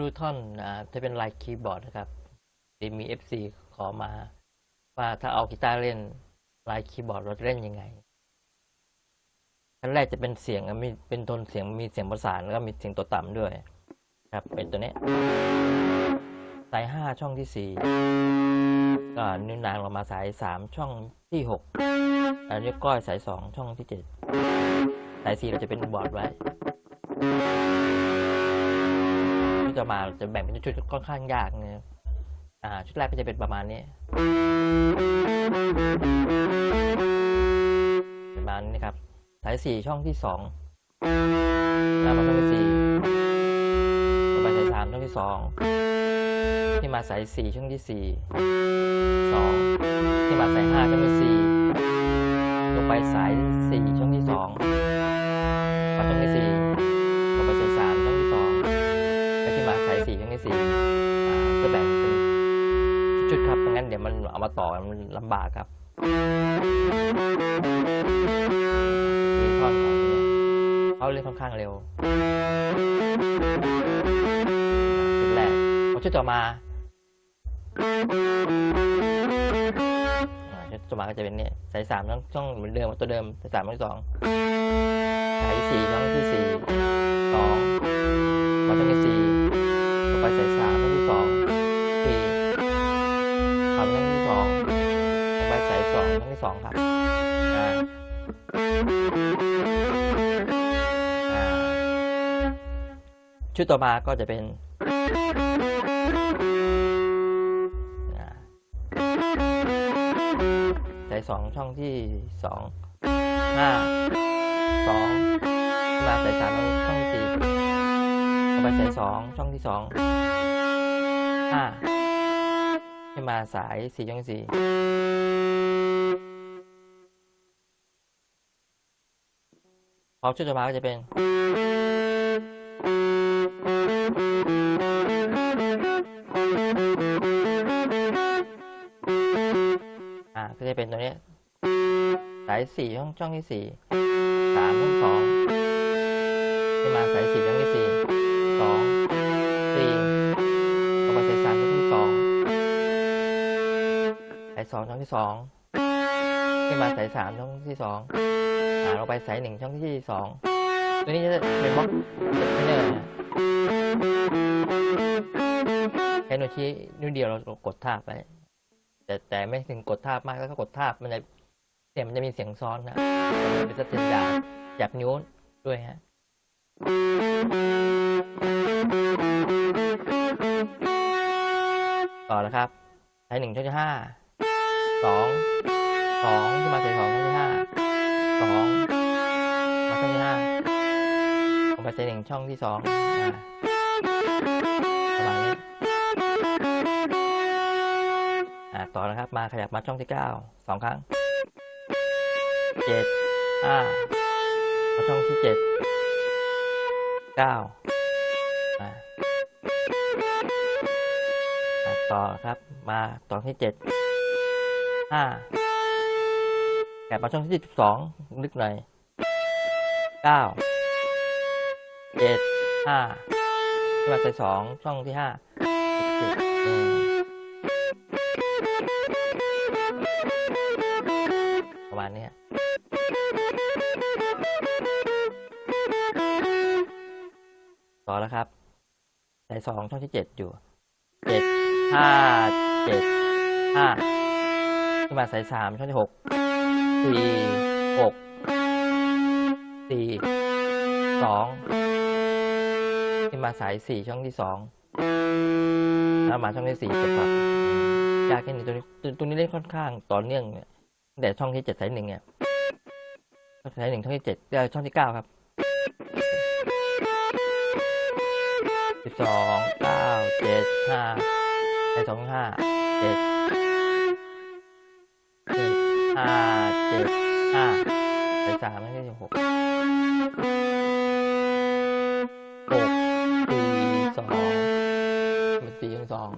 รูท่อนอ่าเป็นลายคีย์บอร์ดนะครับที่มี FC ขอมา ว่าถ้าเอากีตาร์เล่นลายคีย์บอร์ดเราจะเล่นยังไงขั้นแรกจะเป็นเสียงมีเป็นโทนเสียงมีเสียงประสานแล้วก็มีเสียงตัวต่ำด้วย ครับ เป็นตัวนี้สายห้าช่องที่สี่ก็นิ้วนางเรามาสายสามช่องที่หกแล้วนิ้วก้อยสายสองช่องที่เจ็ดสายสี่เราจะเป็นบอร์ดไว้ ที่จะมาจะแบ่งเป็นชุดๆค่อนข้างยากนะครับอ่าชุดแรกก็จะเป็นประมาณนี้ประมาณนี้นะครับ สายสี่ช่องที่สองแล้วมาช่องที่สี่ต่อไปสายสามช่องที่สองที่มาสายสี่ช่องที่สี่สองที่มาสายห้าช่องที่สี่ลงไปสายสี่ช่องที่สองมาช่องที่สี่ลงไปสายสามช่องที่ มาสายสี่ช่องที่สี่จะแบ่งเป็นชุดครับไม่งั้นเดี๋ยวมันเอามาต่อมันลำบากครับมีท่อนของเนี่ยเขาเล่นค่อนข้างเร็วชุดแรกพอชุดต่อมาชุดต่อมาก็จะเป็นเนี่ยสายสามต้องต้องเหมือนเดิมตัวเดิมสายสามช่องที่สองสายสี่ช่องที่สี่สองมาช่องที่สี่ อไปสายสามช่องที่สองสี่ขำช่องที่สองต่อไปสายสองช่องที่สองครับอ่าอ่าชุดต่อมาก็จะเป็นอ่าสายสองช่องที่สองห้าสองมาสายสามช่องที่สี่ ต่อไปสายสองช่องที่สองห้าให้มาสายสี่ช่องที่สี่พอชุดต่อมาก็จะเป็นอ่าก็จะเป็นตัวเนี้ยสายสี่ช่องช่องที่สี่สามช่องสองให้มาสายสี่ช่องที่สี่ สองสี่ต่อไปสายสามช่องที่สองสายสองช่องที่สองขึ้นมาสายสามช่องที่สองอ่าลงไปสายหนึ่งช่องที่สองตัวนี้จะเป็นบล็อกไม่เนอร์นะแค่นิ้วชี้นิ้วเดียวเรากดทาบไปแต่แต่ไม่ถึงกดทาบมากแล้วก็กดทาบมันจะเสียงมันจะมีเสียงซ้อนนะเป็นสเตนดาร์ดจากนิ้วด้วยฮะ ต่อแล้วครับสายหนึ่งช่องที่ห้าสองสองที่มาสายสองช่องที่ห้าสองมาช่องที่ห้าลงไปสายหนึ่งช่องที่สองประมาณนี้อ่าต่อนะครับ มาขยับมาช่องที่เก้าสองครั้งเจ็ดห้ามาช่องที่เจ็ด เก้าต่อครับ มาต่อที่เจ็ดห้าแกะมาช่องที่สิบสองลึกหน่อยเก้าเจ็ดห้าที่มาใส่สองช่องที่ห้าสิบอืมประมาณนี้ อแล้วครับใส่สองช่องที่เจ็ดอยู่เจ็ดห้าเจ็ดห้าขึ้นมาสายสามช่องที่หกสี่หกสี่สองขึ้นมาสายสี่ช่องที่สองแล้วมาช่องที่สี่จบครับยากแค่นี้ตัวนี้ตัวนี้เล่นค่อนข้างต่อเนื่องเนี่ยตั้งแต่ช่องที่เจ็ดสายหนึ่งเนี่ยสายหนึ่งช่องที่เจ็ดเอ้ยช่องที่เก้าครับ สิบสองเก้าเจ็ดห้าไปสองห้าเจ็ดเจ็ดห้าเจ็ดห้าไปสามไม่ใช่หกหกสี่สองสี่ยังสอง